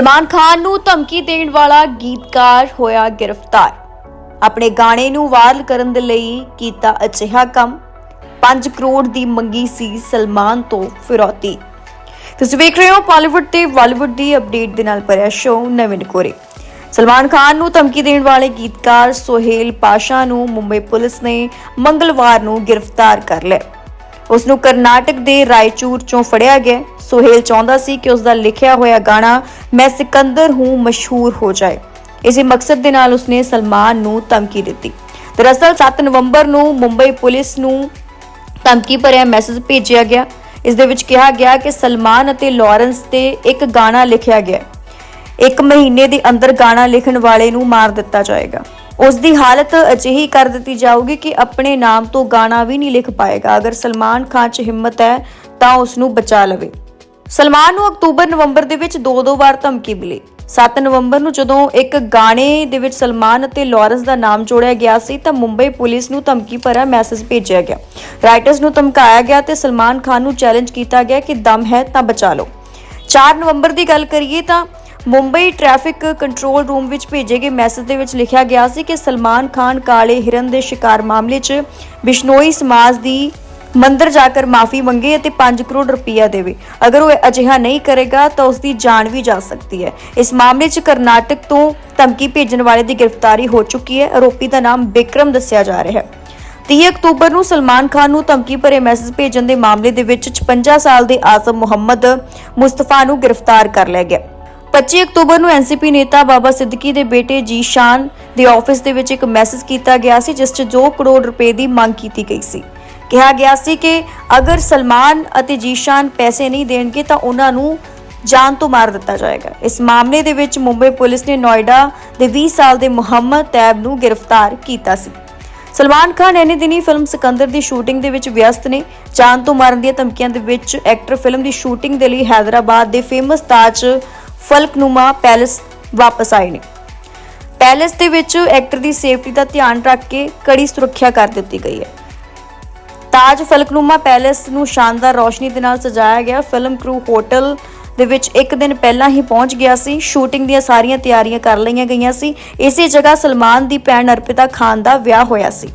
ਸਲਮਾਨ ਖਾਨ ਨੂੰ ਧਮਕੀ ਦੇਣ ਵਾਲਾ ਗੀਤਕਾਰ ਹੋਇਆ ਗ੍ਰਿਫਤਾਰ। ਆਪਣੇ ਗਾਣੇ ਨੂੰ ਵਾਇਰਲ ਕਰਨ ਦੇ ਲਈ ਕੀਤਾ ਅਜਿਹਾ ਕੰਮ। 5 ਕਰੋੜ ਦੀ ਮੰਗੀ ਸੀ ਸਲਮਾਨ ਤੋਂ ਫਿਰੌਤੀ। ਤੁਸੀਂ ਵੇਖ ਰਹੇ ਹੋ ਬਾਲੀਵੁੱਡ ਤੇ ਬਾਲੀਵੁੱਡ ਦੀ ਅਪਡੇਟ ਦੇ ਨਾਲ ਭਰਿਆ ਸ਼ੋਅ ਨਵੀਨ ਕੋਰੇ। ਸਲਮਾਨ ਖਾਨ ਨੂੰ ਧਮਕੀ ਦੇਣ ਵਾਲੇ ਗੀਤਕਾਰ ਸੋਹੇਲ ਪਾਸ਼ਾ ਨੂੰ ਮੁੰਬਈ ਪੁਲਿਸ ਨੇ ਮੰਗਲਵਾਰ ਨੂੰ ਗ੍ਰਿਫਤਾਰ ਕਰ ਲਿਆ। ਉਸ ਨੂੰ ਕਰਨਾਟਕ ਦੇ ਰਾਇਚੂਰ ਚੋਂ ਫੜਿਆ ਗਿਆ। ਸੁਹੇਲ ਚਾਹੁੰਦਾ ਸੀ ਕਿ ਉਸ ਦਾ ਲਿਖਿਆ ਹੋਇਆ ਗਾਣਾ ਮੈਂ ਸਿਕੰਦਰ ਹੂੰ ਮਸ਼ਹੂਰ ਹੋ ਜਾਏ। ਇਸੇ ਮਕਸਦ ਦੇ ਨਾਲ ਉਸਨੇ ਸਲਮਾਨ ਨੂੰ ਧਮਕੀ ਦਿੱਤੀ। ਦਰਅਸਲ 7 ਨਵੰਬਰ ਨੂੰ ਮੁੰਬਈ ਪੁਲਿਸ ਨੂੰ ਧਮਕੀ ਭਰਿਆ ਮੈਸੇਜ ਭੇਜਿਆ ਗਿਆ। ਇਸ ਦੇ ਵਿੱਚ ਕਿਹਾ ਗਿਆ ਕਿ ਸਲਮਾਨ ਅਤੇ ਲਾਰੈਂਸ ਤੇ ਇੱਕ ਗਾਣਾ ਲਿਖਿਆ ਗਿਆ ਇੱਕ ਮਹੀਨੇ ਦੇ ਅੰਦਰ ਗਾਣਾ ਲਿਖਣ ਵਾਲੇ ਨੂੰ ਮਾਰ ਦਿੱਤਾ ਜਾਏਗਾ। ਉਸ ਦੀ ਹਾਲਤ ਅਜਿਹੀ ਕਰ ਦਿੱਤੀ ਜਾਊਗੀ ਕਿ ਆਪਣੇ ਨਾਮ ਤੋਂ ਗਾਣਾ ਵੀ ਨਹੀਂ ਲਿਖ ਪਾਏਗਾ। ਅਗਰ ਸਲਮਾਨ ਖਾਨ 'ਚ ਹਿੰਮਤ ਹੈ ਤਾਂ ਉਸ ਨੂੰ ਬਚਾ ਲਵੇ। ਸਲਮਾਨ ਨੂੰ ਅਕਤੂਬਰ, ਨਵੰਬਰ ਦੇ ਵਿੱਚ ਦੋ ਦੋ ਵਾਰ ਧਮਕੀ ਮਿਲੀ। 7 ਨਵੰਬਰ ਨੂੰ ਜਦੋਂ ਇੱਕ ਗਾਣੇ ਦੇ ਵਿੱਚ ਸਲਮਾਨ ਅਤੇ ਲਾਰੈਂਸ ਦਾ ਨਾਮ ਜੋੜਿਆ ਗਿਆ ਸੀ, ਤਾਂ ਮੁੰਬਈ ਪੁਲਿਸ ਨੂੰ ਧਮਕੀ ਭਰਿਆ ਮੈਸੇਜ ਭੇਜਿਆ ਗਿਆ। ਰਾਈਟਰਸ ਨੂੰ ਧਮਕਾਇਆ ਗਿਆ ਤੇ ਸਲਮਾਨ ਖਾਨ ਨੂੰ ਚੈਲੰਜ ਕੀਤਾ ਗਿਆ ਕਿ ਦਮ ਹੈ ਤਾਂ ਬਚਾ ਲਓ। 4 ਨਵੰਬਰ ਦੀ ਗੱਲ ਕਰੀਏ ਤਾਂ ਮੁੰਬਈ ਟ੍ਰੈਫਿਕ ਕੰਟਰੋਲ ਰੂਮ ਵਿੱਚ ਭੇਜੇ ਗਏ ਮੈਸੇਜ ਦੇ ਵਿੱਚ ਲਿਖਿਆ ਗਿਆ ਸੀ ਕਿ ਸਲਮਾਨ ਖਾਨ ਕਾਲੇ ਹਿਰਨ ਦੇ ਸ਼ਿਕਾਰ ਮਾਮਲੇ 'ਚ ਬਿਸ਼ਨੋਈ ਸਮਾਜ ਦੀ ਮੰਦਰ ਜਾ ਕੇ ਮਾਫੀ ਮੰਗੇ ਅਤੇ 5 ਕਰੋੜ ਰੁਪਇਆ ਦੇਵੇ। ਅਗਰ ਉਹ ਅਜਿਹਾ ਨਹੀਂ ਕਰੇਗਾ ਤਾਂ ਉਸ ਦੀ ਜਾਨ ਵੀ ਜਾ ਸਕਦੀ ਹੈ। ਇਸ ਮਾਮਲੇ 'ਚ ਕਰਨਾਟਕ ਤੋਂ ਧਮਕੀ ਭੇਜਣ ਵਾਲੇ ਦੀ ਗ੍ਰਿਫਤਾਰੀ ਹੋ ਚੁੱਕੀ ਹੈ। ਆਰੋਪੀ ਦਾ ਨਾਮ ਬਿਕਰਮ ਦੱਸਿਆ ਜਾ ਰਿਹਾ ਹੈ। 30 ਅਕਤੂਬਰ ਨੂੰ ਸਲਮਾਨ ਖਾਨ ਨੂੰ ਧਮਕੀ ਭਰੇ ਮੈਸੇਜ ਭੇਜਣ ਦੇ ਮਾਮਲੇ ਦੇ ਵਿੱਚ 56 ਸਾਲ ਦੇ ਆਜ਼ਮ ਮੁਹੰਮਦ ਮੁਸਤਫਾ ਨੂੰ ਗ੍ਰਿਫਤਾਰ ਕਰ ਲਿਆ ਗਿਆ। 25 ਅਕਤੂਬਰ ਨੂੰ ਐਨਸੀਪੀ ਨੇਤਾ ਬਾਬਾ ਸਿੱਦੀਕੀ ਦੇ ਬੇਟੇ ਜੀ ਸ਼ਾਨ ਦੇ ਆਫਿਸ ਦੇ ਵਿੱਚ ਇੱਕ ਮੈਸੇਜ ਕੀਤਾ ਗਿਆ ਸੀ, ਜਿਸ 'ਚ 2 ਕਰੋੜ ਰੁਪਏ ਦੀ ਮੰਗ ਕੀਤੀ ਗਈ ਸੀ। ਕਿਹਾ ਗਿਆ ਸੀ ਕਿ ਅਗਰ ਸਲਮਾਨ ਅਤੇ ਜੀਸ਼ਾਨ ਪੈਸੇ ਨਹੀਂ ਦੇਣਗੇ ਤਾਂ ਉਹਨਾਂ ਨੂੰ ਜਾਨ ਤੋਂ ਮਾਰ ਦਿੱਤਾ ਜਾਏਗਾ। ਇਸ ਮਾਮਲੇ ਦੇ ਵਿੱਚ ਮੁੰਬਈ ਪੁਲਿਸ ਨੇ ਨੋਇਡਾ ਦੇ 20 ਸਾਲ ਦੇ ਮੁਹੰਮਦ ਤੈਬ ਨੂੰ ਗ੍ਰਿਫਤਾਰ ਕੀਤਾ ਸੀ। ਸਲਮਾਨ ਖਾਨ ਇਹਨੇ ਦਿਨੀ ਫਿਲਮ ਸਿਕੰਦਰ ਦੀ ਸ਼ੂਟਿੰਗ ਦੇ ਵਿੱਚ ਵਿਅਸਤ ਨੇ। ਜਾਨ ਤੋਂ ਮਾਰਨ ਦੀਆਂ ਧਮਕੀਆਂ ਦੇ ਵਿੱਚ ਐਕਟਰ ਫਿਲਮ ਦੀ ਸ਼ੂਟਿੰਗ ਦੇ ਲਈ ਹైదరాబాద్ ਦੇ ਫੇਮਸ ਤਾਜ ਫਲਕਨੁਮਾ ਪੈਲੇਸ ਵਾਪਸ ਆਏ ਨੇ। ਪੈਲੇਸ ਦੇ ਵਿੱਚ ਐਕਟਰ ਦੀ ਸੇਫਟੀ ਦਾ ਧਿਆਨ ਰੱਖ ਕੇ ਕੜੀ ਸੁਰੱਖਿਆ ਕਰ ਦਿੱਤੀ ਗਈ ਹੈ। ਤਾਜ ਫਲਕਨੁਮਾ ਪੈਲੇਸ ਨੂੰ ਸ਼ਾਨਦਾਰ ਰੌਸ਼ਨੀ ਦੇ ਨਾਲ ਸਜਾਇਆ ਗਿਆ। ਫਿਲਮ ਕਰੂ ਹੋਟਲ ਦੇ ਵਿੱਚ ਇੱਕ ਦਿਨ ਪਹਿਲਾਂ ਹੀ ਪਹੁੰਚ ਗਿਆ ਸੀ। ਸ਼ੂਟਿੰਗ ਦੀਆਂ ਸਾਰੀਆਂ ਤਿਆਰੀਆਂ ਕਰ ਲਈਆਂ ਗਈਆਂ ਸੀ। ਇਸੇ ਜਗ੍ਹਾ ਸਲਮਾਨ ਦੀ ਭੈਣ ਅਰਪਿਤਾ ਖਾਨ ਦਾ ਵਿਆਹ ਹੋਇਆ ਸੀ।